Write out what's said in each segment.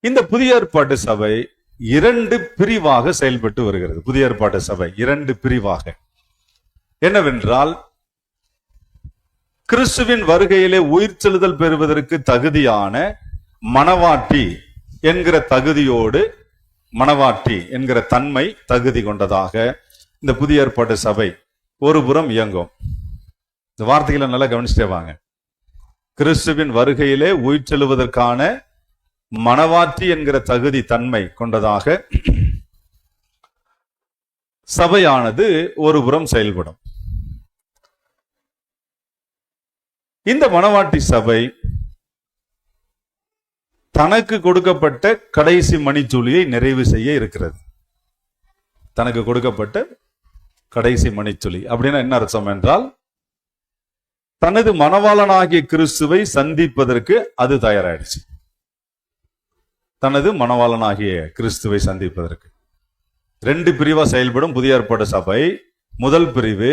இந்த புதிய ஏற்பாட்டு சபை இரண்டு பிரிவாக செயல்பட்டு வருகிறது. புதிய ஏற்பாட்டு சபை இரண்டு பிரிவாக. என்னவென்றால் கிறிஸ்துவின் வருகையிலே உயிர் செலுதல் பெறுவதற்கு தகுதியான மணவாட்டி என்கிற தகுதியோடு மணவாட்டி என்கிற தன்மை தகுதி கொண்டதாக இந்த புதிய ஏற்பாட்டு சபை ஒரு புறம் இயங்கும். இந்த வார்த்தைகளை நல்லா கவனிச்சுட்டே வாங்க. கிறிஸ்துவின் வருகையிலே உயிர் செல்வதற்கான மணவாட்டி என்கிற தகுதி தன்மை கொண்டதாக சபையானது ஒரு புறம் செயல்படும். இந்த மணவாட்டி சபை தனக்கு கொடுக்கப்பட்ட கடைசி மணித்துளியை நிறைவு செய்ய இருக்கிறது. தனக்கு கொடுக்கப்பட்ட கடைசி மணித்துளி அப்படின்னா என்ன அர்த்தம் என்றால் தனது மணவாளனாகிய கிறிஸ்துவை சந்திப்பதற்கு அது தயாராயிடுச்சு. தனது மணவாளனாகிய கிறிஸ்துவை சந்திப்பதற்கு. ரெண்டு பிரிவா செயல்படும் புதிய ஏற்பாடு சபை. முதல் பிரிவு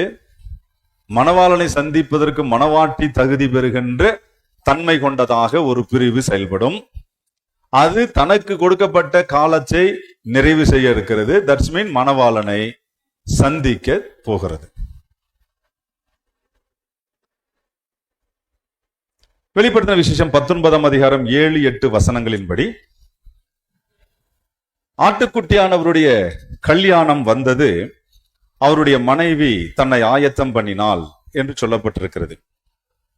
மணவாளனை சந்திப்பதற்கு மணவாட்டி தகுதி பெறுகின்ற தன்மை கொண்டதாக ஒரு பிரிவு செயல்படும். அது தனக்கு கொடுக்கப்பட்ட காலத்தை நிறைவு செய்ய இருக்கிறது. தட்ஸ் மீன் மணவாளனை சந்திக்க போகிறது. வெளிப்படுத்தின விசேஷம் பத்தொன்பதாம் அதிகாரம் ஏழு எட்டு வசனங்களின்படி ஆட்டுக்குட்டியானவருடைய கல்யாணம் வந்தது. அவருடைய மனைவி தன்னை ஆயத்தம் பண்ணினாள் என்று சொல்லப்பட்டிருக்கிறது.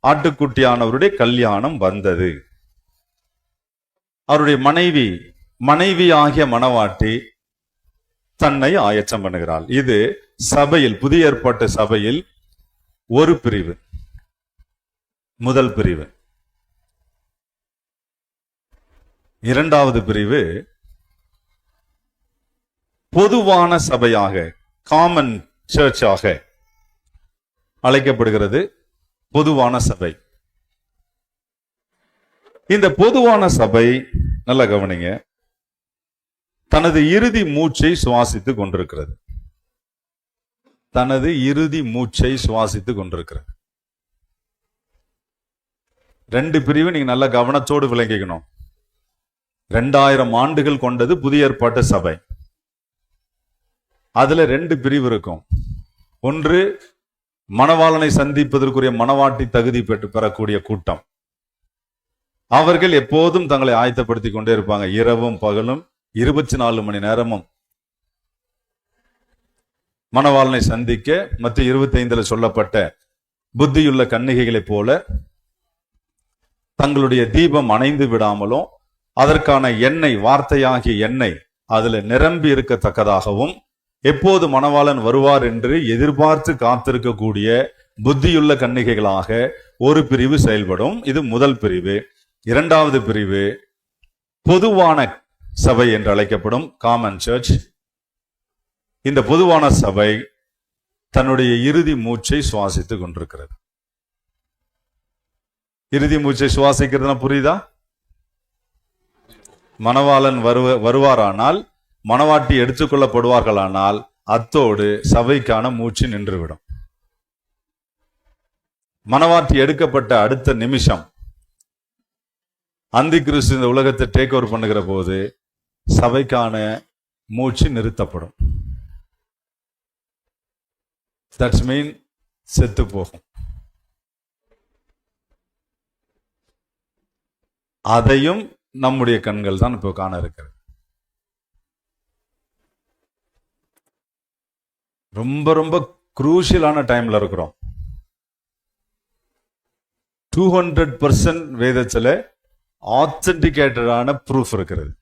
ஆட்டுக்குட்டியானவருடைய கல்யாணம் வந்தது. அவருடைய மனைவி மனைவி ஆகிய மனவாட்டி தன்னை ஆயச்சம் பண்ணுகிறாள். இது சபையில் புதிய ஏற்பாட்டு சபையில் ஒரு பிரிவு முதல் பிரிவு. இரண்டாவது பிரிவு பொதுவான சபையாக காமன் சர்ச்சாக அழைக்கப்படுகிறது பொதுவான சபை. இந்த பொதுவான சபை நல்லா கவனிங்க தனது இறுதி மூச்சை சுவாசித்துக் கொண்டிருக்கிறது. தனது இறுதி மூச்சை சுவாசித்துக் கொண்டிருக்கிறது. ரெண்டு பிரிவு நீங்க நல்ல கவனத்தோடு விளங்கிக்கணும். ரெண்டாயிரம் ஆண்டுகள் கொண்டது புதிய ஏற்பாட்டு சபை. அதுல ரெண்டு பிரிவு இருக்கும். ஒன்று மணவாளனை சந்திப்பதற்குரிய மணவாட்டி தகுதி பெற்று பெறக்கூடிய கூட்டம். அவர்கள் எப்போதும் தங்களை ஆயத்தப்படுத்தி கொண்டே இருப்பாங்க. இரவும் பகலும் இருபத்தி நாலு மணி நேரமும். மணவாளனை சந்திக்க மற்ற இருபத்தி ஐந்துல சொல்லப்பட்ட புத்தியுள்ள கன்னிகைகளைப் போல தங்களுடைய தீபம் அணைந்து விடாமலும் அதற்கான எண்ணெய் வார்த்தையாகிய எண்ணெய் அதுல நிரம்பி இருக்கத்தக்கதாகவும் எப்போது மணவாளன் வருவார் என்று எதிர்பார்த்து காத்திருக்கக்கூடிய புத்தியுள்ள கன்னிகைகளாக ஒரு பிரிவு செயல்படும். இது முதல் பிரிவு. இரண்டாவது பிரிவு பொதுவான சபை என்று அழைக்கப்படும் காமன் சர்ச் இந்த பொதுவான சபை தன்னுடைய இறுதி மூச்சை சுவாசித்துக் கொண்டிருக்கிறது. இறுதி மூச்சை சுவாசிக்கிறதுனா புரியுதா? மணவாளன் வருவ வருவாரானால் மணவாட்டி எடுத்துக்கொள்ளப்படுவார்களானால் அத்தோடு சபைக்கான மூச்சு நின்றுவிடும். மனவாட்டி எடுக்கப்பட்ட அடுத்த நிமிஷம். அந்தி கிறிஸ்து இந்த உலகத்தை டேக் ஓவர் பண்ணுகிற போது சபைக்கான மூச்சு நிறுத்தப்படும். தட்ஸ் மீன் செத்து போகும். அதையும் நம்முடைய கண்கள் தான் இப்போ காண இருக்கிறது. ரொம்ப ரொம்ப குரூஷியலான டைம்ல இருக்கிறோம். டூ ஹண்ட்ரட் பர்சன்ட் வேதத்தில் ஆத்தன்டிகேட்டடான ப்ரூஃப் இருக்கிறது.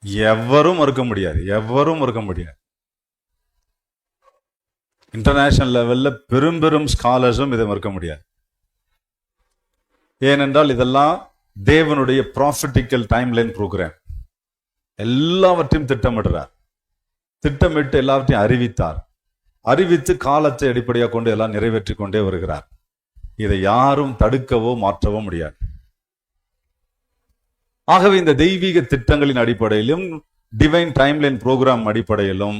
எவரும் மறுக்க முடியாது. எவரும் மறுக்க முடியாது. இன்டர்நேஷனல் லெவலில் பெரும் பெரும் ஸ்காலர்ஸும் இதை மறுக்க முடியாது. ஏனென்றால் இதெல்லாம் தேவனுடைய ப்ராஃபிட்டிக்கல் டைம்லைன் ப்ரோக்ராம் எல்லாவற்றையும் திட்டமிடுறார். திட்டமிட்டு எல்லாவற்றையும் அறிவித்தார். அறிவித்து காலத்தை அடிப்படையாக கொண்டு எல்லாம் நிறைவேற்றி கொண்டே வருகிறார். இதை யாரும் தடுக்கவோ மாற்றவோ முடியாது. ஆகவே இந்த தெய்வீக திட்டங்களின் அடிப்படையிலும் டிவைன் டைம்லைன் ப்ரோக்ராம் அடிப்படையிலும்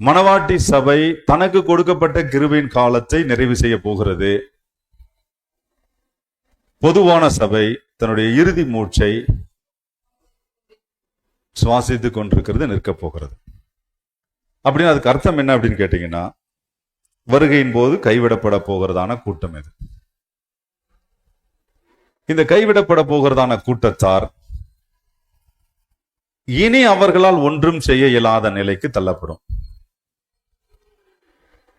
மணவாட்டி சபை தனக்கு கொடுக்கப்பட்ட கிருபையின் காலத்தை நிறைவு செய்ய போகிறது. பொதுவான சபை தன்னுடைய இறுதி மூச்சை சுவாசித்துக் கொண்டிருக்கிறது நிற்கப் போகிறது அப்படின்னு அதுக்கு அர்த்தம் என்ன அப்படின்னு கேட்டீங்கன்னா வருகையின் போது கைவிடப்பட போகிறதான கூட்டம் இது. இந்த கைவிடப்பட போகிறதான கூட்டத்தார் இனி அவர்களால் ஒன்றும் செய்ய இயலாத நிலைக்கு தள்ளப்படும்.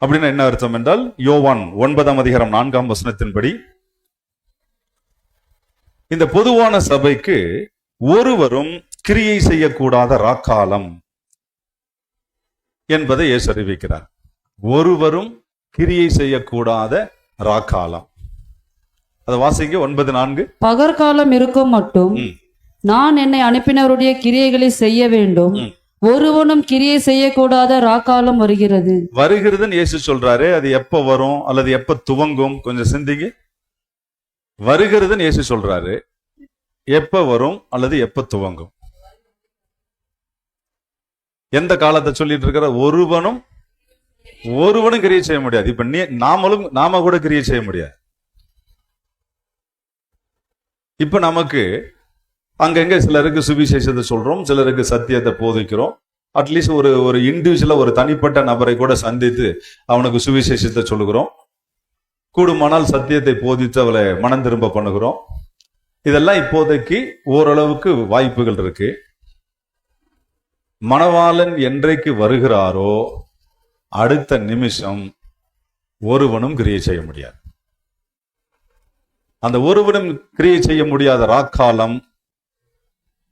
அப்படின்னு என்ன அர்த்தம் என்றால் யோவான் ஒன்பதாம் அதிகாரம் நான்காம் வசனத்தின்படி இந்த பொதுவான சபைக்கு ஒருவரும் கிரியை செய்யக்கூடாத ராக்காலம் என்பதை இயேசு அறிவிக்கிறார். ஒருவரும் கிரியை செய்யக்கூடாத ராக்காலம். அதை வாசிங்க ஒன்பது நான்கு. பகற்காலம் இருக்கும் மட்டும். நான் என்னை அனுப்பினவருடைய கிரியைகளை செய்ய வேண்டும். ஒருவனும் கிரியை செய்யக்கூடாத ராக்காலம் வருகிறது. வருகிறதுன்னு இயேசு சொல்றாரு. அது எப்ப வரும்? அல்லது எப்ப துவங்கும்? கொஞ்சம் சிந்திங்க. வருகிறதுன்னு இயேசு சொல்றாரு. எப்ப வரும்? அல்லது எப்ப துவங்கும்? எந்த காலத்தை சொல்லிட்டு இருக்கிற ஒருவனும் ஒருவனும் கிரியை செய்ய முடியாது. இப்ப நீ நாமளும் நாம கூட கிரியை செய்ய முடியாது. இப்ப நமக்கு அங்கங்க சிலருக்கு சுவிசேஷத்தை சொல்றோம் சிலருக்கு சத்தியத்தை போதிக்கிறோம். அட்லீஸ்ட் ஒரு ஒரு இண்டிவிஜுவலா ஒரு தனிப்பட்ட நபரை கூட சந்தித்து அவனுக்கு சுவிசேஷத்தை சொல்லுகிறோம். கூடுமானால் சத்தியத்தை போதித்து அவளை மனம் திரும்ப பண்ணுகிறோம். இதெல்லாம் இப்போதைக்கு ஓரளவுக்கு வாய்ப்புகள் இருக்கு. மணவாளன் என்றைக்கு வருகிறாரோ அடுத்த நிமிஷம் ஒருவனும் கிரியை செய்ய முடியாது. அந்த ஒருவனும் கிரியை செய்ய முடியாத ராக்காலம்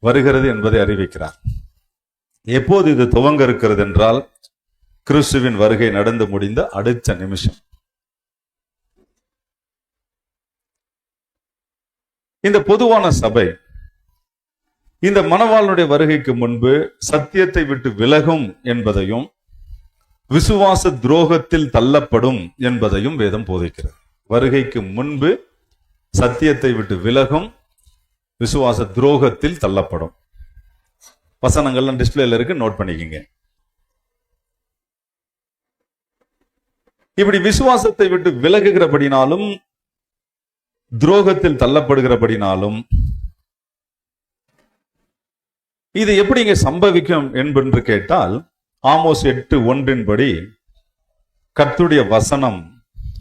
வருகிறது என்பதை அறிவிக்கிறார். எப்போது இது துவங்க இருக்கிறது என்றால் கிறிஸ்துவின் வருகை நடந்து முடிந்த அடுத்த நிமிஷம். இந்த பொதுவான சபை இந்த மணவாளனுடைய வருகைக்கு முன்பு சத்தியத்தை விட்டு விலகும் என்பதையும் விசுவாச துரோகத்தில் தள்ளப்படும் என்பதையும் வேதம் போதிக்கிறது. வருகைக்கு முன்பு சத்தியத்தை விட்டு விலகும் விசுவாச துரோகத்தில் தள்ளப்படும். வசனங்கள்லாம் டிஸ்பிளேல இருக்கு நோட் பண்ணிக்கிங்க. இப்படி விசுவாசத்தை விட்டு விலகுகிறபடினாலும் துரோகத்தில் தள்ளப்படுகிறபடினாலும் இது எப்படி இங்கே சம்பவிக்கும் என்பென்று கேட்டால் ஆமோஸ் எட்டு ஒன்றின்படி கர்த்துடைய வசனம்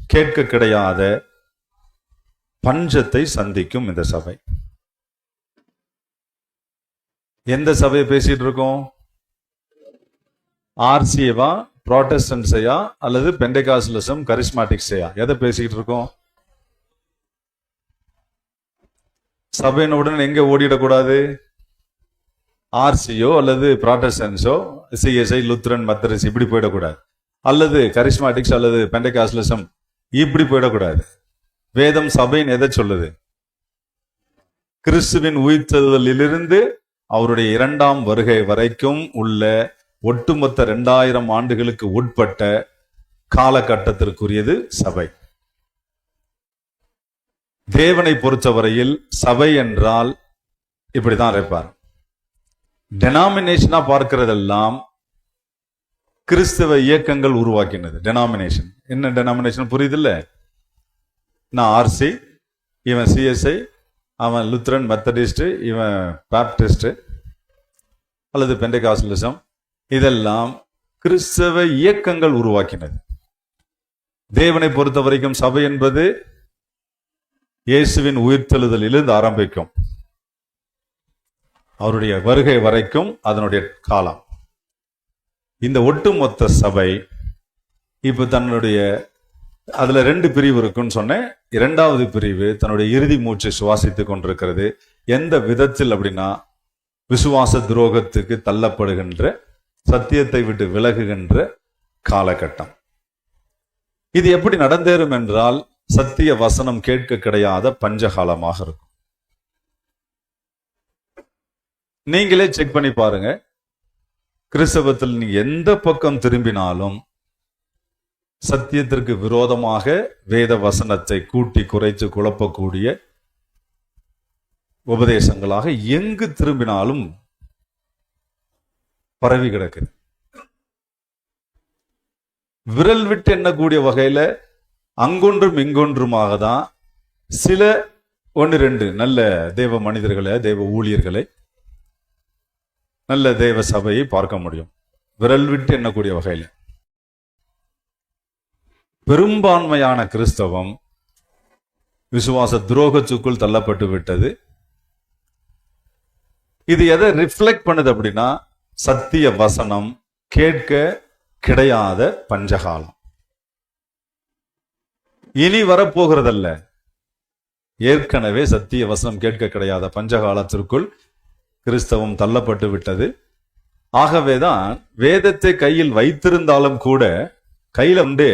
கேட்க கிடையாத பஞ்சத்தை சந்திக்கும் இந்த சபை. எந்த சபையை பேசிட்டு இருக்கோம்? ஆர்சிஏவா ப்ராட்டஸ்டன்ஸையா அல்லது பெண்டகாஸ்லிசம் கரிஸ்மாட்டிக்ஸையா? எதை பேசிக்கிட்டு இருக்கோம்? சபையினுடன் எங்க ஓடிடக்கூடாது? ஆர்சியோ அல்லது ப்ராட்டஸ்டன்ஸோ சிஎஸ்ஐ லுத்ரன் மத்தரிஸ் இப்படி போயிடக்கூடாது. அல்லது கரிஸ்மாட்டிக்ஸ் அல்லது பெண்டகாஸ்லிசம் இப்படி போயிடக்கூடாது. வேதம் சபையின் எதை சொல்லுது? கிறிஸ்துவின் உயிர்த்தெழுதலிலிருந்து அவருடைய இரண்டாம் வருகை வரைக்கும் உள்ள ஒட்டுமொத்த இரண்டாயிரம் ஆண்டுகளுக்கு உட்பட்ட காலகட்டத்திற்குரியது சபை. தேவனை பொறுத்தவரையில் சபை என்றால் இப்படிதான் இருப்பார் டெனாமினேஷனா பார்க்கிறதெல்லாம் கிறிஸ்தவ இயக்கங்கள் உருவாக்கினது. டெனாமினேஷன் என்ன டெனாமினேஷன் புரியுதுல்ல? நான் ஆர்சி இவன் சிஎஸ்ஐ அவன் லுத்ரன் மெத்தடிஸ்ட் இவன் பாப்டிஸ்ட் அல்லது பெண்டகாசலிசம் இதெல்லாம் கிறிஸ்தவ இயக்கங்கள் உருவாக்கினது. தேவனை பொறுத்த வரைக்கும் சபை என்பது இயேசுவின் உயிர்த்தெழுதலிலிருந்து ஆரம்பிக்கும். அவருடைய வருகை வரைக்கும் அதனுடைய காலம். இந்த ஒட்டுமொத்த சபை இப்போ தன்னுடைய அதில் ரெண்டு பிரிவு இருக்குன்னு சொன்னேன். இரண்டாவது பிரிவு தன்னுடைய இறுதி மூச்சை சுவாசித்துக் கொண்டிருக்கிறது. எந்த விதத்தில் அப்படின்னா விசுவாச துரோகத்துக்கு தள்ளப்படுகின்ற சத்தியத்தை விட்டு விலகுகின்ற காலகட்டம். இது எப்படி நடந்தேறும் என்றால் சத்திய வசனம் கேட்க கிடையாத பஞ்சகாலமாக இருக்கும். நீங்களே செக் பண்ணி பாருங்க. கிறிஸ்தவத்தில் நீ எந்த பக்கம் திரும்பினாலும் சத்தியத்திற்கு விரோதமாக வேத வசனத்தை கூட்டி குறைத்து குழப்பக்கூடிய உபதேசங்களாக எங்கு திரும்பினாலும் பரவி கிடக்குது. விரல் விட்டு எண்ணக்கூடிய வகையில அங்கொன்றும் இங்கொன்றுமாக தான் சில ஒன்று ரெண்டு நல்ல தெய்வ மனிதர்களை தெய்வ ஊழியர்களை நல்ல தேவ சபையை பார்க்க முடியும். விரல் விட்டு எண்ணக்கூடிய வகையில். பெரும்பான்மையான கிறிஸ்தவம் விசுவாச துரோகத்துக்குள் தள்ளப்பட்டு விட்டது. இது எதை ரிஃப்ளெக்ட் பண்ணுது அப்படின்னா சத்திய வசனம் கேட்க கிடையாத பஞ்சகாலம். இனி வரப்போகிறதல்ல. ஏற்கனவே சத்திய வசனம் கேட்க கிடையாத பஞ்சகாலத்திற்குள் கிறிஸ்தவம் தள்ளப்பட்டு விட்டது. ஆகவேதான் வேதத்தை கையில் வைத்திருந்தாலும் கூட கையில வந்து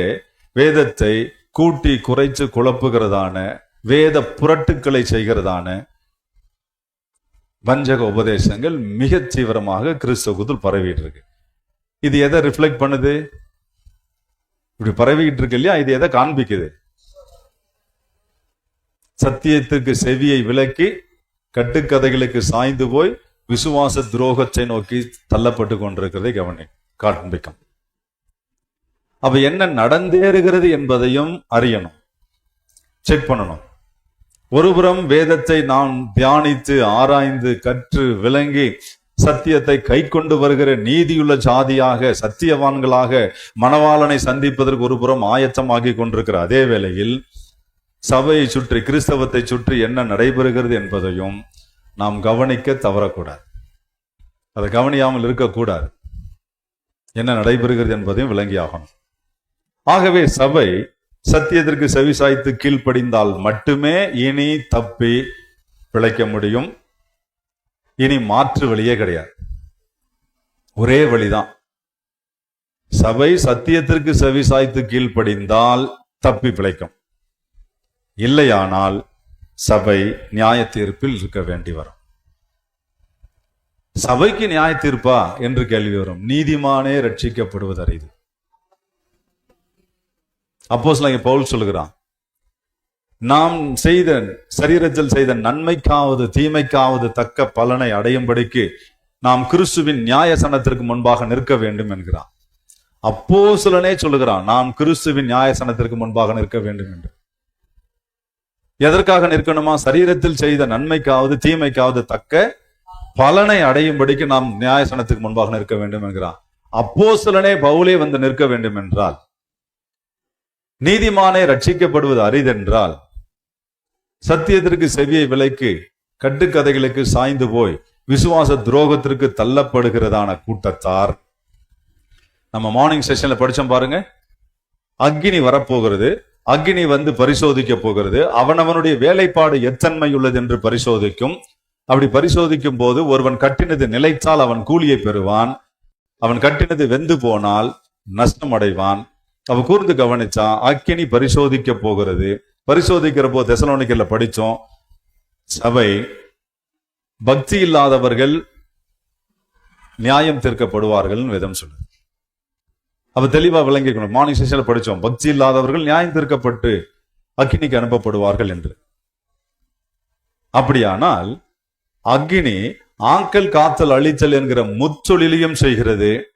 வேதத்தை கூட்டி குறைச்சு குழப்புகிறதான வேத புரட்டுக்களை செய்கிறதான வஞ்சக உபதேசங்கள் மிக தீவிரமாக கிறிஸ்தவத்தில் பரவிட்டு இருக்கு. இது எதை ரிஃப்ளெக்ட் பண்ணுது? இப்படி பரவிக்கிட்டு இருக்கு இல்லையா? இது எதை காண்பிக்குது? சத்தியத்துக்கு செவியை விலக்கி கட்டுக்கதைகளுக்கு சாய்ந்து போய் விசுவாச துரோகத்தை நோக்கி தள்ளப்பட்டு கொண்டிருக்கிறதை கவனி காண்பிக்கும் அப்ப என்ன நடந்தேறுகிறது என்பதையும் அறியணும். செக் பண்ணணும். ஒருபுறம் வேதத்தை நாம் தியானித்து ஆராய்ந்து கற்று விளங்கி சத்தியத்தை கை கொண்டு வருகிற நீதியுள்ள ஜாதியாக சத்தியவான்களாக மணவாளனை சந்திப்பதற்கு ஒருபுறம் ஆயத்தமாகி கொண்டிருக்கிற அதே வேளையில் சபையை சுற்றி கிறிஸ்தவத்தை சுற்றி என்ன நடைபெறுகிறது என்பதையும் நாம் கவனிக்க தவறக்கூடாது. அதை கவனியாமல் இருக்கக்கூடாது. என்ன நடைபெறுகிறது என்பதையும் விளங்கியாகணும் ஆகவே சபை சத்தியத்திற்கு செவிசாய்த்து கீழ்ப்படிந்தால் மட்டுமே இனி தப்பி பிழைக்க முடியும். இனி மாற்று வழியே கிடையாது. ஒரே வழிதான். சபை சத்தியத்திற்கு செவிசாய்த்து கீழ்ப்படிந்தால் தப்பி பிழைக்கும். இல்லையானால் சபை நியாய தீர்ப்பில் இருக்க வேண்டி வரும். சபைக்கு நியாய தீர்ப்பா என்று கேள்வி வரும். நீதிமானே ரட்சிக்கப்படுவது அரிது அப்போ பவுல் சொல்லுகிறான் நாம் செய்த சரீரத்தில் செய்த நன்மைக்காவது தீமைக்காவது தக்க பலனை அடையும்படிக்கு நாம் கிறிஸ்துவின் நியாயசனத்திற்கு முன்பாக நிற்க வேண்டும் என்கிறான். அப்போ சொல்லுகிறான் நாம் கிறிஸ்துவின் நியாயசனத்திற்கு முன்பாக நிற்க வேண்டும் என்று. எதற்காக நிற்கணுமா? சரீரத்தில் செய்த நன்மைக்காவது தீமைக்காவது தக்க பலனை அடையும்படிக்கு நாம் நியாயசனத்துக்கு முன்பாக நிற்க வேண்டும் என்கிறான். அப்போ சிலனே பவுலே வந்து நிற்க வேண்டும் என்றால் நீதிமானே ரட்சிக்கப்படுவது அரிதென்றால் சத்தியத்திற்கு செவியை விலைக்கு கட்டுக்கதைகளுக்கு சாய்ந்து போய் விசுவாச துரோகத்திற்கு தள்ளப்படுகிறதான கூட்டத்தார். நம்ம மார்னிங் செஷன்ல படிச்சோம் பாருங்க. அக்னி வரப்போகிறது. அக்னி வந்து பரிசோதிக்க போகிறது. அவனவனுடைய வேலைப்பாடு எத்தன்மை உள்ளது என்று பரிசோதிக்கும். அப்படி பரிசோதிக்கும் போது ஒருவன் கட்டினது நிலைத்தால் அவன் கூலியை பெறுவான். அவன் கட்டினது வெந்து போனால் நஷ்டம் அடைவான். அவ கூர்ந்து கவனிச்சா அக்கினி பரிசோதிக்க போகிறது. பரிசோதிக்கிற போது படித்தோம் படிச்சோம் சபை பக்தி இல்லாதவர்கள் நியாயம் தீர்க்கப்படுவார்கள் விதம் சொல்லுது. அப்ப தெளிவா விளங்கிக்கணும். மார்னிங் செஷன்ல படிச்சோம். பக்தி இல்லாதவர்கள் நியாயம் தீர்க்கப்பட்டு அக்னிக்கு அனுப்பப்படுவார்கள் என்று. அப்படியானால் அக்னி ஆக்கல் காத்தல் அழித்தல் என்கிற முச்சொலிலையும் செய்கிறது.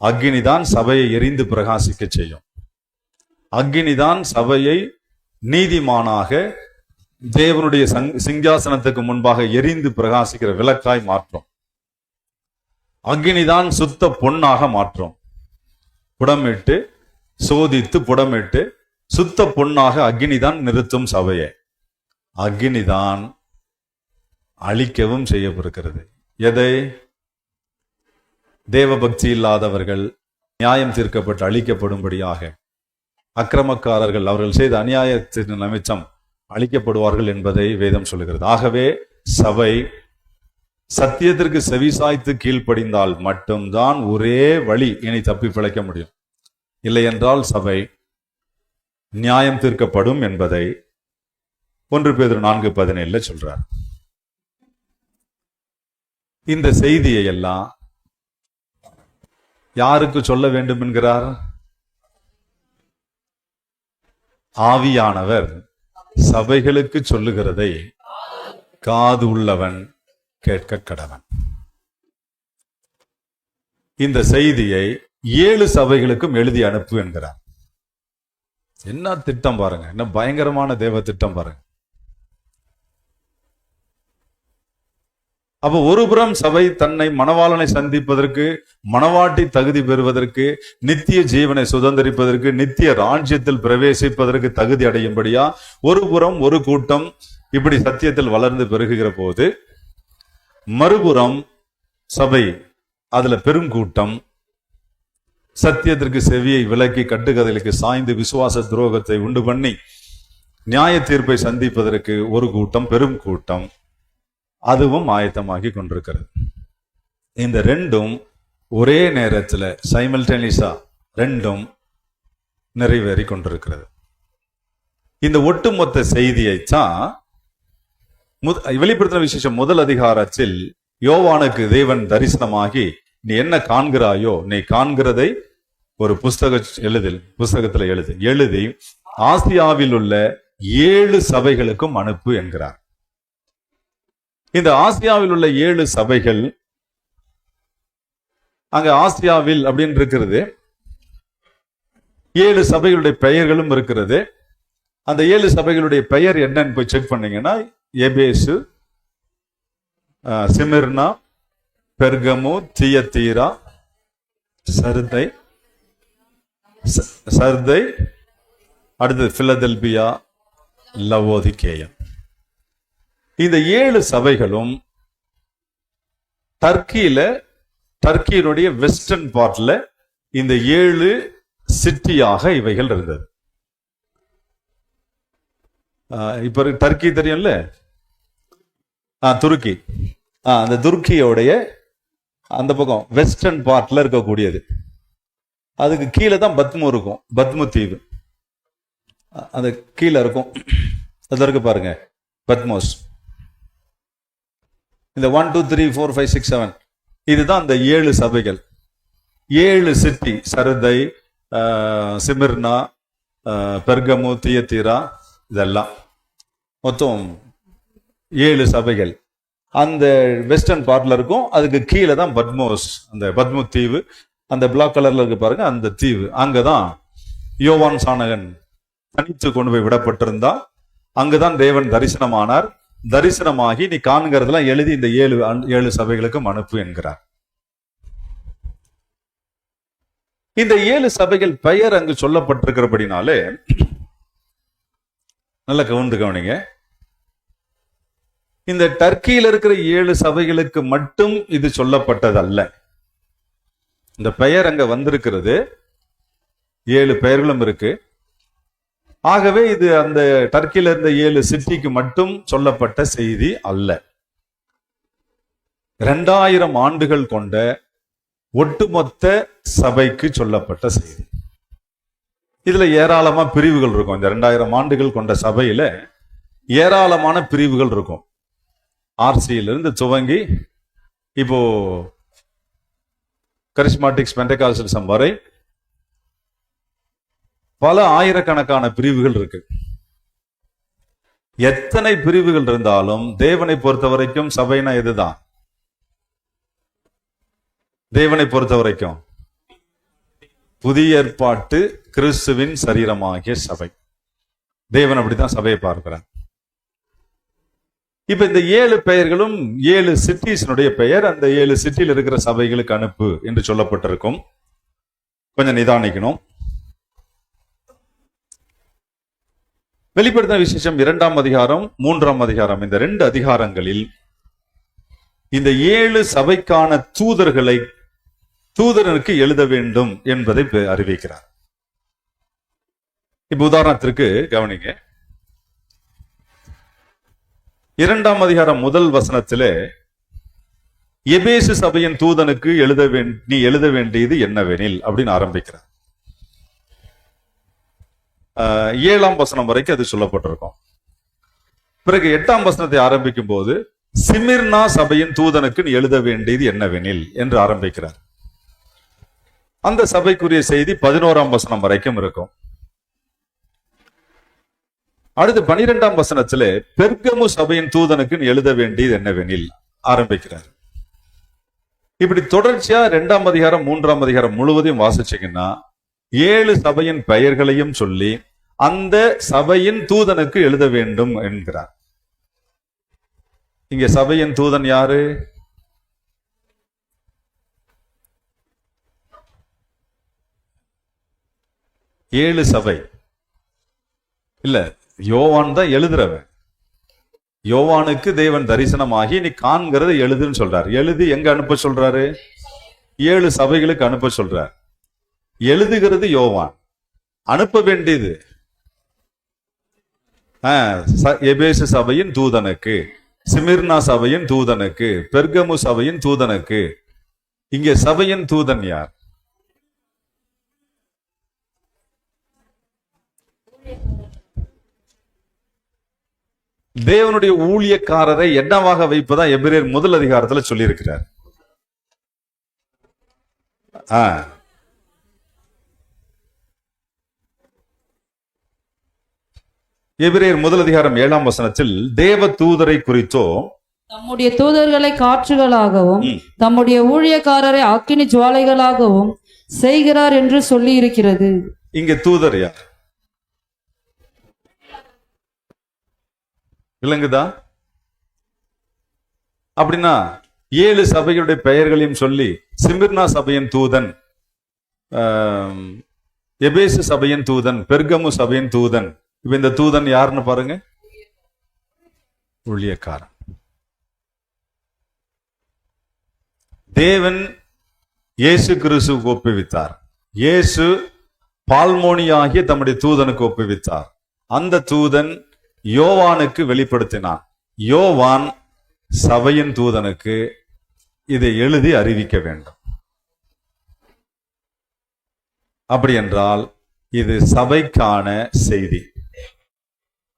அக்னிதான் சபையை எரிந்து பிரகாசிக்க செய்யும். அக்னிதான் சபையை நீதிமானாக தேவனுடைய சங்- சிங்காசனத்துக்கு முன்பாக எரிந்து பிரகாசிக்கிற விளக்காய் மாற்றும். அக்னிதான் சுத்த பொன்னாக மாற்றும். புடமிட்டு சோதித்து புடமிட்டு சுத்த பொன்னாக அக்னிதான் நிறுத்தும் சபையை. அக்னிதான் அழிக்கவும் செய்யப்பட்டிருக்கிறது. எதை? தேவபக்தி இல்லாதவர்கள் நியாயம் தீர்க்கப்பட்டு அழிக்கப்படும்படியாக. அக்கிரமக்காரர்கள் அவர்கள் செய்த அநியாயத்தின் நிமித்தம் அழிக்கப்படுவார்கள் என்பதை வேதம் சொல்லுகிறது. ஆகவே சபை சத்தியத்திற்கு செவிசாய்த்து கீழ்ப்படிந்தால் மட்டும்தான் ஒரே வழி இனி தப்பி பிழைக்க முடியும். இல்லை என்றால் சபை நியாயம் தீர்க்கப்படும் என்பதை ஒன்று பேர் நான்கு பதினேழுல சொல்றார். இந்த செய்தியை எல்லாம் யாருக்கு சொல்ல வேண்டும் என்கிறார்? ஆவியானவர் சபைகளுக்கு சொல்லுகிறதை காது உள்ளவன் கேட்க கடவன் இந்த செய்தியை ஏழு சபைகளுக்கும் எழுதி அனுப்பு என்கிறார். என்ன திட்டம் பாருங்க. என்ன பயங்கரமான தேவ திட்டம் பாருங்க. அப்போ ஒருபுறம் சபை தன்னை மணவாளனை சந்திப்பதற்கு மணவாட்டி தகுதி பெறுவதற்கு நித்திய ஜீவனை சுதந்திரிப்பதற்கு நித்திய ராஜ்யத்தில் பிரவேசிப்பதற்கு தகுதி அடையும்படியா ஒருபுறம் ஒரு கூட்டம் இப்படி சத்தியத்தில் வளர்ந்து பெருகுகிற போது மறுபுறம் சபை அதுல பெருங்கூட்டம் சத்தியத்திற்கு செவியை விலக்கி கட்டுக்கதைகளுக்கு சாய்ந்து விசுவாச துரோகத்தை உண்டு பண்ணி நியாய தீர்ப்பை சந்திப்பதற்கு ஒரு கூட்டம் பெரும் கூட்டம். அதுவும் ஆயத்தமாகி கொண்டிருக்கிறது. இந்த ரெண்டும் ஒரே நேரத்தில் சைமல்டேனியஸா ரெண்டும் நிறைவேறி கொண்டிருக்கிறது. இந்த ஒட்டுமொத்த செய்தியை தான் வெளிப்படுத்தின விசேஷம் முதல் அதிகாரத்தில் யோவானுக்கு தேவன் தரிசனமாகி நீ என்ன காண்கிறாயோ நீ காண்கிறதை ஒரு புஸ்தக எழுதில் புஸ்தகத்துல எழுது. எழுதி ஆசியாவில் உள்ள ஏழு சபைகளுக்கும் அனுப்பு என்கிறார். இந்த ஆசியாவில் உள்ள ஏழு சபைகள் அங்க ஆசியாவில் அப்படின்னு இருக்கிறது. ஏழு சபைகளுடைய பெயர்களும் இருக்கிறது. அந்த ஏழு சபைகளுடைய பெயர் என்னன்னு போய் செக் பண்ணீங்கன்னா எபேசு சிமிர்னா பெர்கமு தியத்தீரா சர்தை ச- சர்தை அடுத்தது பிலதெல்பியா லவோதிகேயம். இந்த ஏழு சபைகளும் டர்க்கியில டர்க்கியினுடைய வெஸ்டர்ன் பார்ட்ல இந்த ஏழு சிட்டியாக இவைகள் இருந்தது. இப்ப டர்க்கி தெரியும்ல? ஆ துருக்கி. ஆ அந்த துருக்கியோடைய அந்த பக்கம் வெஸ்டர்ன் பார்ட்ல இருக்கக்கூடியது. அதுக்கு கீழே தான் பத்மு இருக்கும். பத்மு தீவு. அந்த கீழே இருக்கும். அதில் இருக்கு பாருங்க. பத்மோஸ். இந்த one two three four five six seven இதுதான் அந்த ஏழு சபைகள். ஏழு சிட்டி. சரதை சிமிர்னா பெர்கமு தியத்தீரா இதெல்லாம். மொத்தம் ஏழு சபைகள். அந்த வெஸ்டர்ன் பார்ட்ல இருக்கும். அதுக்கு கீழே தான் பத்மோஸ் அந்த பத்மோ தீவு. அந்த பிளாக் கலர்ல இருக்கு பாருங்க அந்த தீவு. அங்கதான் யோவான் சாணகன் தனித்து கொண்டு போய் விடப்பட்டிருந்தா அங்குதான் தேவன் தரிசனமானார். தரிசனமாகி நீ காண்கிறதெல்லாம் எழுதி இந்த ஏழு ஏழு சபைகளுக்கும் அனுப்பு என்கிறார். இந்த ஏழு சபைகள் பெயர் அங்கு சொல்லப்பட்டிருக்கிறபடினாலே நல்ல கவுந்து கவனிங்க. இந்த டர்க்கியில் இருக்கிற ஏழு சபைகளுக்கு மட்டும் இது சொல்லப்பட்டதல்ல. இந்த பெயர் அங்க வந்திருக்கிறது. ஏழு பெயர்களும் இருக்கு. ஆகவே இது அந்த டர்க்கியில இருந்த ஏழு சிட்டிக்கு மட்டும் சொல்லப்பட்ட செய்தி அல்ல. இரண்டாயிரம் ஆண்டுகள் கொண்ட ஒட்டுமொத்த சபைக்கு சொல்லப்பட்ட செய்தி. இதுல ஏராளமா பிரிவுகள் இருக்கும். இந்த இரண்டாயிரம் ஆண்டுகள் கொண்ட சபையில ஏராளமான பிரிவுகள் இருக்கும். ஆர்சியிலிருந்து துவங்கி இப்போ கரிஸ்மாட்டிக்ஸ் பெண்டகால்சலிசம் வரை பல ஆயிரக்கணக்கான பிரிவுகள் இருக்கு. எத்தனை பிரிவுகள் இருந்தாலும் தேவனை பொறுத்த வரைக்கும் சபைனா இதுதான். தேவனை பொறுத்த வரைக்கும் புதிய ஏற்பாட்டு கிறிஸ்துவின் சரீரமாகிய சபை. தேவன் அப்படித்தான் சபையை பார்க்கிறார். இப்ப இந்த ஏழு பெயர்களும் ஏழு சிட்டிஸினுடைய பெயர் அந்த ஏழு சிட்டியில் இருக்கிற சபைகளுக்கு அனுப்பு என்று சொல்லப்பட்டிருக்கும். கொஞ்சம் நிதானிக்கணும். வெளிப்படுத்தின விசேஷம் இரண்டாம் அதிகாரம் மூன்றாம் அதிகாரம். இந்த ரெண்டு அதிகாரங்களில் இந்த ஏழு சபைக்கான தூதர்களை தூதரனுக்கு எழுத வேண்டும் என்பதை அறிவிக்கிறார். இப்ப உதாரணத்திற்கு கவனிங்க. இரண்டாம் அதிகாரம் முதல் வசனத்திலே எபேசு சபையின் தூதனுக்கு எழுத நீ எழுத வேண்டியது என்னவெனில் அப்படின்னு ஆரம்பிக்கிறார். ஆஹ் ஏழாம் வசனம் வரைக்கும் அது சொல்லப்பட்டிருக்கும். பிறகு எட்டாம் வசனத்தை ஆரம்பிக்கும் போது சிமிர்னா சபையின் தூதனுக்கு நீ எழுத வேண்டியது என்னவெனில் என்று ஆரம்பிக்கிறார். அந்த சபைக்குரிய செய்தி பதினோராம் வசனம் வரைக்கும் இருக்கும். அடுத்து பனிரெண்டாம் வசனத்துல பெர்கமு சபையின் தூதனுக்கு எழுத வேண்டியது என்னவெனில் ஆரம்பிக்கிறார். இப்படி தொடர்ச்சியா இரண்டாம் அதிகாரம் மூன்றாம் அதிகாரம் முழுவதையும் வாசிச்சீங்கன்னா ஏழு சபையின் பெயர்களையும் சொல்லி அந்த சபையின் தூதனுக்கு எழுத வேண்டும் என்கிறார். இங்க சபையின் தூதன் யாரு? ஏழு சபை. இல்ல யோவான் தான் எழுதுறவன். யோவானுக்கு தேவன் தரிசனமாகி நீ காண்கிறது எழுதுன்னு சொல்றாரு. எழுதி எங்க அனுப்ப சொல்றாரு? ஏழு சபைகளுக்கு அனுப்ப சொல்றார். எழுதுகிறது யோவான். அனுப்ப வேண்டியது. ஆ, ச- எபேசு சபையின் தூதனுக்கு சிமிர்னா சபையின் தூதனுக்கு பெர்கமு சபையின் தூதனுக்கு. இங்கே சபையின் தூதன் யார்? தேவனுடைய ஊழியக்காரரை என்னவாக வைப்பதா எபிரேர் முதல் அதிகாரத்துல சொல்லியிருக்கிறார் ஆ. எபிரேயர் முதல் அதிகாரம் ஏழாம் வசனத்தில் தேவ தூதரை குறித்தோ தம்முடைய தூதர்களை காற்றுகளாகவும். தம்முடைய ஊழியக்காரரை அக்கினி ஜுவாலைகளாகவும் செய்கிறார் என்று சொல்லி இருக்கிறது இங்க தூதர் யார் விளங்குதா? அப்படின்னா ஏழு சபைகளுடைய பெயர்களையும் சொல்லி சிமிர்னா சபையின் தூதன் எபேசு சபையின் தூதன் பெர்கமு சபையின் தூதன். இப்ப இந்த தூதன் யாருன்னு பாருங்க. ஊழியக்காரன். தேவன் இயேசு கிறிஸ்துக்கு ஒப்புவித்தார். இயேசு பால்மோனியாகிய தம்முடைய தூதனுக்கு ஒப்புவித்தார். அந்த தூதன் யோவானுக்கு வெளிப்படுத்தினான். யோவான் சபையின் தூதனுக்கு இதை எழுதி அறிவிக்க வேண்டும். அப்படி என்றால் இது சபைக்கான செய்தி.